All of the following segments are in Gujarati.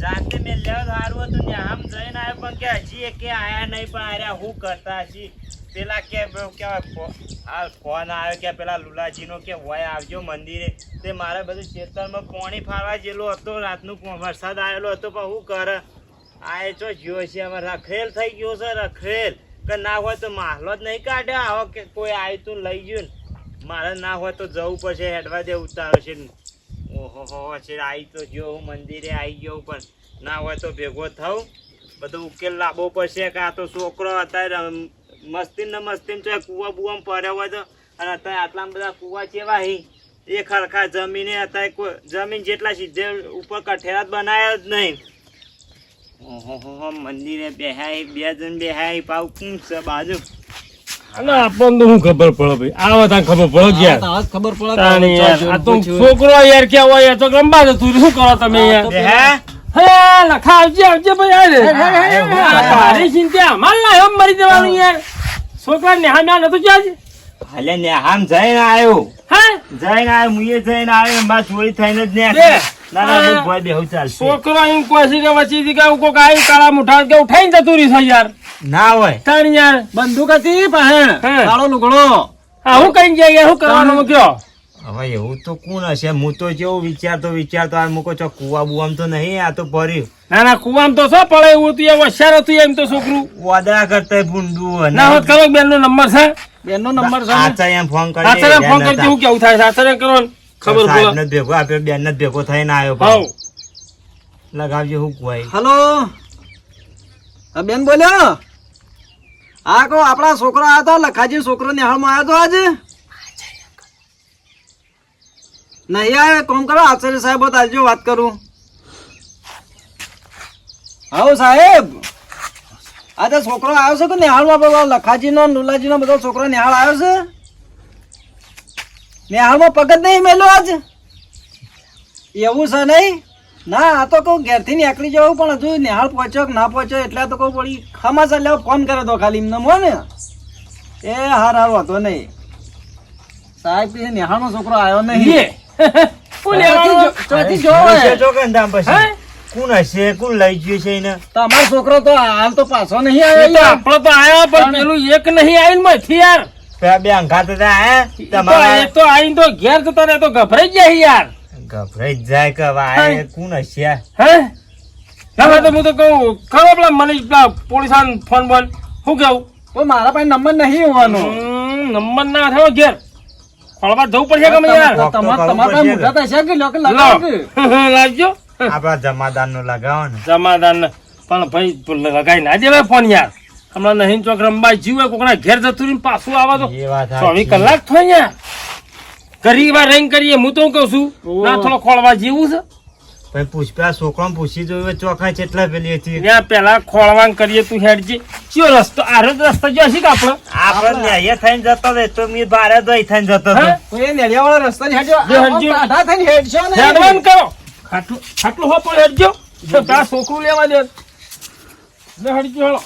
જાતે મેં લેવલ હારું હતું ને, આમ જઈને આવ્યો પણ કે હજી એ કે આયા નહીં પણ આર્યા હું કરતા હજી પેલા કે કહેવાય ફોન આવ્યો કે પેલા લુલાજીનો કે હોય, આવજો મંદિરે. તે મારે બધું ચેતરમાં પાણી ફાળવા જેલો હતો, રાતનું વરસાદ આવેલો હતો, પણ શું કરે? આ ચો જ્યો છે હવે રખેલ થઈ ગયો છે રખેલ કે ના હોય તો માહલો જ નહીં કાઢ્યો આવો કે કોઈ આવ્યું તું લઈ ગયું ને. મારે ના હોય તો જવું પડશે, હેડવા દે, ઉતારો છે આવી તો જો મંદિરે આવી ગયો પણ ના હોય તો ભેગો થઉં. બધો ઉકેલ લાવવો પડશે કે આ તો છોકરો અત્યારે મસ્તી ને મસ્તી તો કૂવા બુવા પડ્યો હોય તો. અને અત્યારે આટલા બધા કૂવા કેવા એ ખરખા જમીને અત્યારે કોઈ, જમીન જેટલા સીધે ઉપર કઠેરા બનાવ્યા જ નહીં. ઓહો મંદિરે બેહાય, બે જણ બેહાય, પાવ કું છે બાજુ. આપણને તો શું ખબર પડે ભાઈ? આવા તાં ખબર પડે યાર. તો ખબર પડે તાણી યાર કે આ તો છોકરો યાર ક્યાં હોય તો રમવા જતું શું કરો તમે યાર? હે? લખા આવજે આવજે ભાઈ તારી ચિંતા અમાર ના એમ મરી જવાનું યાર. છોકરા ને હા નતું હાલે ને આમ જઈને આવ્યો. જઈને આવ્યો મુએ જઈને આવ્યો એમાં ચોરી થઈને જ ને બે. ના ના હા. હું ભોય બેહું ચાલશે. છોકરો એમ કોઈ કે વચ્ચેથી કે કાળા મુઠા કે ઉઠાઈને જતું રહીશ યાર. ના હોય. તાણી યાર બંદૂક હતી પહેણ કાળો લુગડો? હું કઈ યાર શું કરવાનું કયો હવે એવું તો કોણ હશે? હું તો જેવું વિચારતો વિચારતો આ મૂકો છો. કુવા બુવામ તો નહીં આ તો ભર્યું. ના ના કુવામ તો શું પડે એવું તું એવું હોશિયાર હતું એમ તો છોકરું. વાદળા કરતા ભૂંડું ના હોત ખબર બેન નો નંબર છે? બેનનો નંબર છે? ને? એમ ફોન કરી સાસરે ફોન કરજો હું કેવું થાય સાસરે કરો ખબર પડે. નથી ભેગો આપ્યો બેન નથી ભેગો થઈને આવ્યો ભાવ લગાવજો હું કુવાય હલો? બેન બોલ્યો? હા કહો આપણા છોકરો આવ્યો હતો, લખાજી છોકરો નિહાળમાં આવ્યો હતો આજે? નહીં આવે કોમ કરો, આચાર્ય સાહેબ આજે વાત કરું. હા સાહેબ. આજે છોકરો આવ્યો છે કે નિહાળમાં પેલો લખાજીનો, લુલાજીનો બધો છોકરો નિહાળ આવ્યો છે? નિહાળમાં પગ જ નહીં મેલો આજ? એવું છે નહીં? ના, આ તો કહું ઘેરથી નીકળી જવું પણ હજુ નિહાળ પહોંચ્યો કે ના પહોંચ્યો, એટલે તો કહું પડી ખમાસા લેવા ફોન કરે તો ખાલી એમને મો ને. એ હાર હાર હતો નહીં. સાહેબ કે નેહાનો છોકરો આવ્યો નહીં. કોણ હશે કોણ લઈ ગયું છે એને? તમારો છોકરો તો હાલ તો પાછો નહીં આવ્યો તો આપણો તો આયા પણ પેલું એક નહીં આવીને માંથી યાર. બે અંગાત હતા તો તમારા એક તો આવીને તો ઘેર જતા ગભરાઈ ગયા યાર. ગભરાઈ જાય કે. કોણ હશે? હે? ના તો હું તો કહું ખરો પેલા મને પેલા પોલીસ ફોન બોન શું કેવું? તો મારા પાસે નંબર નહીં હોવાનો. નંબર ના થયો ઘેર. ખોળવા જવું પડશે કે યાર? તમારા તમારા પાસે મોટા થશે કે લોકો કે લો લગાવો કે? લાવજો. આપડા જમાદાર નો લગાવો ને જમાદાર ને પણ ભાઈ લગાઈ ના દેવાય ફોન યાર. હમણાં નહીં ચોક રમવા જીવે કોકના ઘેર જતું રહીને પાછું આવે તો એ ચોવીસ કલાક થયો યાર. ગરીબ વાર રહીને કરીએ હું તો કહું છું. ના થોડો ખોળવા જેવું છે. ભાઈ પુષ્પા છોકરા પૂછી જોયું ચોખા કેટલા પેલી હતી? ત્યાં પેલા ખોળવાન કરીએ તું હેડજી. કયો રસ્તો આરો જ રસ્તો જો હશે કે આપણો? આપડે અહીંયા થઈને જતો રહે તો મી બારે દોઈ થઈને જતો હતો તો એ નેડિયાવાળા રસ્તાની હેડજો. જો આમ હેડજો. ટાઢા થઈને હેડજો ને. હેડવાન કરો. ખાટલું ખાટલું હો પણ હેડજો. તો તા છોકરું લેવા દે. લે હેડજો હળો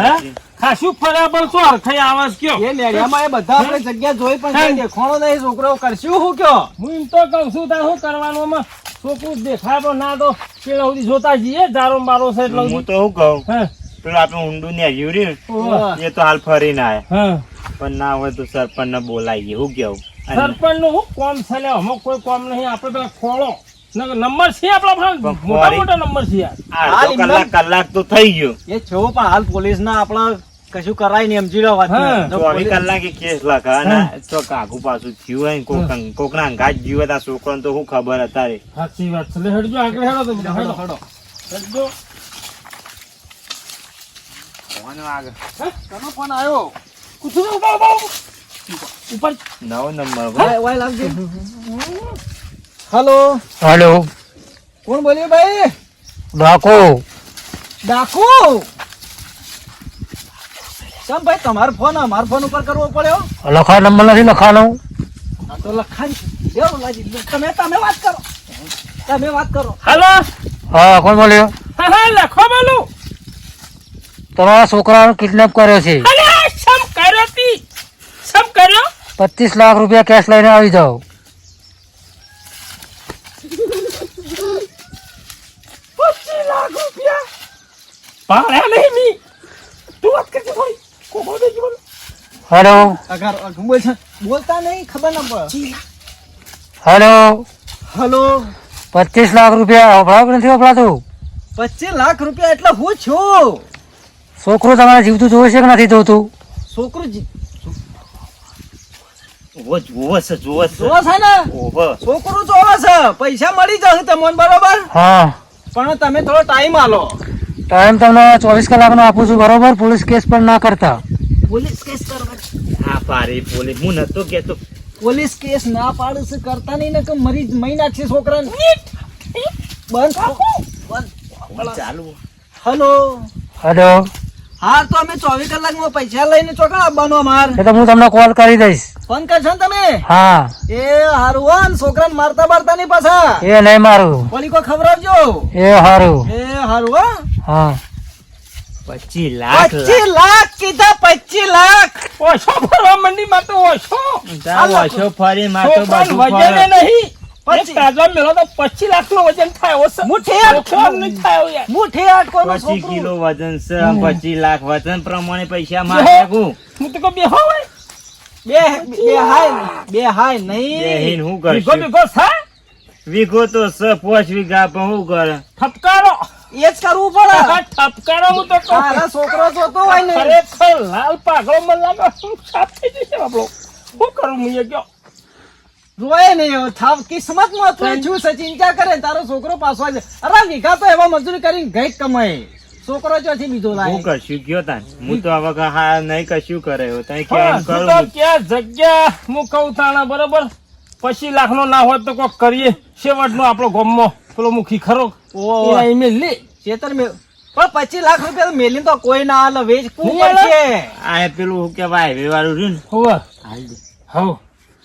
હે? ખાસું ફર્યા પણ શું હરખાઈ આવાજ કયો? એ નેડિયામાં એ બધા આપણે જગ્યા જોઈ પણ દેખોણો નહીં છોકરો કરશું હું કયો? હું એમ તો કઉ છું તાર શું કરવાનું છોકરું દેખાય પણ ના તો પેલા સુધી જોતા જઈએ જારો મારો છે એટલે હું તો શું કહું? પેલું આપણે ઊંડું ને રહ્યું. એ તો હાલ ફરી ના હા. પણ ના હોય તો સરપંચ ને બોલાવીએ શું કેવું સરપંચનું શું કોમ છે લે અમુક કોઈ કોમ નહીં આપણે પેલા ખોળો. નંબર છે આપણા મોટા મોટા નંબર છે કલાક કલાક તો થઈ ગયો. એ છો પણ હાલ પોલીસ ના આપણા કશું કરાય નહીં સમજી લો વાત. તો ચોવીસ કલાકે કેસ લખા ને તો કાકુ પાછું થયું હોય ને કોક કોકના અંગાત જીવે તા છોકરો તો શું ખબર અત્યારે? સાચી વાત છે. હેડજો આગળ હેડો તો હેડો હડો, હેડો. હડો. હેડજો ફોન વાગે. કોનો ફોન આવ્યો? ઊભા ઊભા ઊભા. ઉપર. નવો નંબર વાય- વાય લાગજે. હેલો. હેલો. કોણ બોલ્યું ભાઈ? ડાકો. ડાકુ? કેમ ભાઈ તમારો ફોન અમાર ફોન ઉપર કરવો પડ્યો લખા નંબર નથી લખાનો હા તો લખાણ એવું લાજી તમે તમે વાત કરો. તમે વાત કરો. હાલો. હા કોણ બોલ્યો? હા હા લખો બોલું. તમારા છોકરાનો કિડનેપ કર્યો છે. અરે સમ કર્યો તી? સમ કર્યો? પચીસ લાખ રૂપિયા કેશ લઈને આવી જાઓ. પચીસ લાખ પાડ્યા નહીં મી તું વાત કરજે થોડી કોમળ દેજે બોલ હેલો. બોલતા નહીં ખબર ના પડે. હેલો. હલો. પચીસ લાખ રૂપિયા વપરાવ નથી વપરાતું પચીસ લાખ રૂપિયા એટલે હું છું. છોકરો તમારે જીવતું જોવે છે કે નથી જોતું? છોકરું જી- ઓવો જોવો છે. છે ને? ઓવો છોકરું જોવે છે. પૈસા મળી જશે તમને બરોબર? હા. પણ તમે થોડો ટાઈમ આલો. ટાઈમ તમને ચોવીસ કલાકનો આપું છું બરોબર? પોલીસ કેસ પણ ના કરતા. પોલીસ કેસ કરવા આ પારી પોલીસ. હું નતો કેતો. પોલીસ કેસ ના પાડે છે કરતા નહીં ને કે મરી મહિના નાખશે છોકરાને. બંધ બંધ ચાલુ. હલો. હલો. હા તો અમે ચોવીસ કલાકમાં પૈસા લઈને ચોકા આવવાનો અમાર એ તો હું તમને કોલ કરી દઈશ. ફોન કરશો ને તમે? હા. એ હારું હો છોકરાને મારતા મારતા નહીં પાછા. એ નહીં મારું. પોલી કો આવજો એ હારું. એ હારું હો. હા પચીસ લાખ પચી લાખ? કીધા પચી લાખ? ઓછો ફરવા મંડી માં તો ઓછો ઓછો ફરી માં તો વજન નહીં. પચી તાજા મેળો તો પચીસ લાખ નો વજન થાય હશે મુઠ્ઠી છોકરાનું નહીં થાય યાર. મુઠ્ઠી આટકોનું કિલો વજન છે પચીસ લાખ વજન પ્રમાણે પૈસા માંગે હું હું તો બે હોય. બે બે હાય બે હાય નહીં. બેહીન હું કરશું? વિગો વીઘો તો સ પોચ વીઘા પણ હું કરે? ઠપકારો એ જ કરવું પડે. ઠપકારો હું તો તારા છોકરો જોતો હોય ને. ખરેખર લાલ પાઘડો મને લાગે શું સાફ થઈ જશે આપણો. શું કરું હું ગયો જોયે નહીં થાવ કિસ્મતમાં તું છું છે ચિંતા કરે તારો છોકરો પાછો આવે અરે વિઘા તો એવા મજૂરી કરીને ગઈ કમાય છોકરો ચોથી બીજો હું લાય કશું ગયો તાન? હું તો હવે કે હા નહીં કશું કરે. એવું તઈ કેમ હા, કરું? તો ક્યાં જગ્યા? હું કહું તાણા બરોબર? પછી લાખ નો ના હોત તો કોક કરીએ. છેવટ નો આપણો ગોમમાં પેલો મુખી ખરો? ઓહો. એ ઈમેલ ચેતર મેં પણ પચીસ લાખ રૂપિયા તો તો કોઈ ના હાલે. વેચ કું પડશે આ પેલું હું કેવાય હાઈવે રહ્યું ને? હોવે. હાલ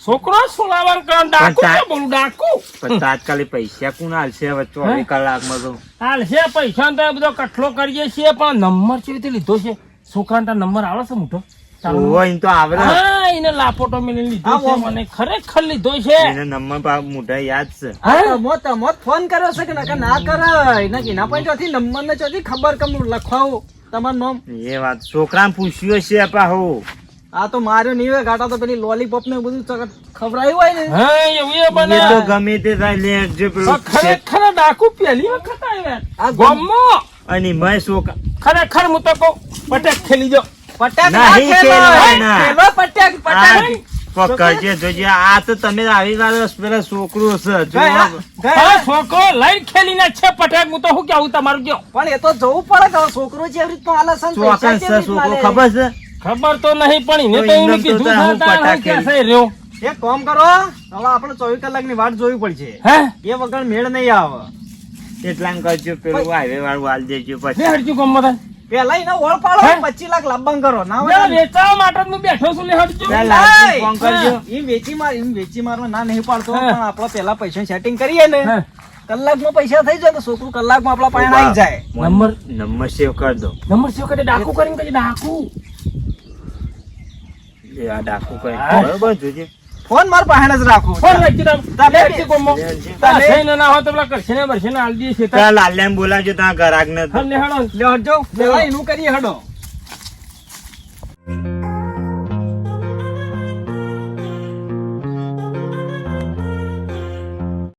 છોકરો સોલાવર કર ડાકુ છે બોલું ડાકુ. પણ તાત્કાલિક પૈસા કોણ હાલશે હવે ચોવીસ કલાકમાં તો. હાલશે પૈસા તો બધો કઠલો કરીએ છીએ પણ નંબર કેવી રીતે લીધો છે? છોકરાને નંબર આવે છે મોટો. તો હા એને લાપોટો મેલી લીધો છે મને ખરેખર લીધો છે. એને નંબર પા મોઢા યાદ છે. હા? મોત મોત ફોન કર્યો છે કે નકર ના કરે ના કે પણ ચોથી નંબર ને ચોથી ખબર કમ લખવાવું. તમારું નામ? એ વાત. છોકરાને પૂછ્યું છે પાહુ આ તો માર્યો નહીં હોય ગાટા તો પેલી લોલીપોપ ને બધું ખવડાયું હોય ને. હા એવું એ એ બને તો ગમે તે થાય લે જે પેલું ખરેખર ડાકુ પેલી વખત આવ્યા. આ ગામમાં અને મેં છોકરા ખરેખર હું તો કહું પટેક ખેલી જો પટાક નહીં ના ખેલો. ખેલવાના. ખેલો પટાક પટાક. આ પકડજે જોજે આ તો તમે આવી વાર પેલા છોકરું છે જો ગયા, ગયા. હા છોકરો લઈને ખેલીને છે પટેક હું તો શું કેવું તમારું કયો? પણ એ તો જવું પડે છોકરો જે રીતનો હાલે છે ને પૈસા ચોકન જે છે રીતના છોકરો ખબર છે? ખબર તો નહીં પણ એને તો એનું કીધું પટાક રહ્યો? એક કામ કરો હવે આપણે ચોવીસ કલાકની વાટ જોવી પડશે. હે? એ વગર મેળ નહીં આવે. એટલા કરજો પેલું હાઈવે વાળું હાલ દેજો પછી. હરજુ પેલા એને ઓળ પાડો પચીસ લાખ લાભબાન કરો. ના હોય ને? માટે હું બેઠો છું લે હરજુ ચાલ. લાલજી ફોન કરજો. હા, ઈ વેચી માર ઈ વેચી મારવા ના નહીં પાડતો. પણ આપણે પેલા પૈસા સેટિંગ કરીએ ને કલાકમાં પૈસા થઈ જાય તો છોકરું કલાકમાં આપણા પાસે આવી જાય. નંબર નંબર સેવ કરી દો. નંબર સેવ કરી ડાકુ કરીને કઈ ડાકુ. એ આ ડાકુ કરી બરોબર જોજે. ફોન માર પાસે જ રાખો. ફોન રાખી રાખ તમે હરજુ કોમો. તા થઈને ના હો તો પેલા કરશે ને બરશે ને હાલ દઈએ છે તા તાર લાલ્યાને બોલાવજો ત્યાં ઘરાક ને લે હડો. લે હડજો. લે એનું કરી હડો.